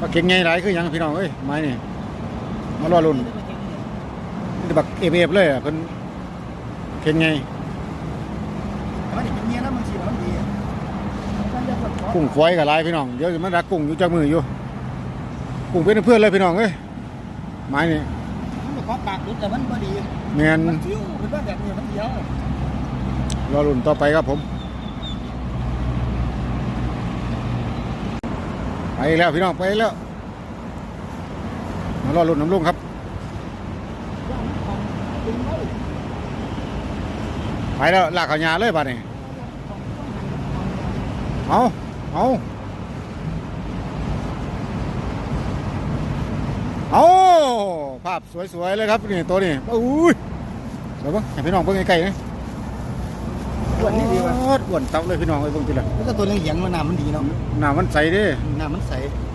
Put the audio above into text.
ปลาเก่งไงหลายคือหยังพี่น้องเอ้ยไม้นี่มารอรุ่นนี่บักเอฟเอฟเลยอะเพิ่นเก่งไงมันจะกินเงี้ยนะมันสีมันดีมันจะสดกุ้งฝอยกับลายพี่น้องเดี๋ยวจะมันรักกุ้งอยู่จากมืออยู่กุ้งเป็นเพื่อนเลยพี่น้องเอ้ยไม้นี่มันก็ปากดุแต่มันพอดี แมนมันฟิวเป็นว่าแบบนี้มันเดียว รอรุ่นต่อไปครับผม ไปแล้วพี่น้องไปแล้วมารอรุ่นน้ำลุงครับไปแล้วลากเขายาเลยบัดนี้เอาเอาเอาภาพสวยๆเลยครับนี่ตัวนี้อุ้ยเดี๋ยวเบิ่งให้พี่น้องเบิ่งใกล้ๆนะ อ้วนนี่ดีว่ะอ้วนเตับเลยพี่น้องไอ้ยเบิ่งทีละแล้วก็ตัวเลี้ยงมันน้ำมันดีเนาะหน้ามันใสเด้น้ำมันใสอ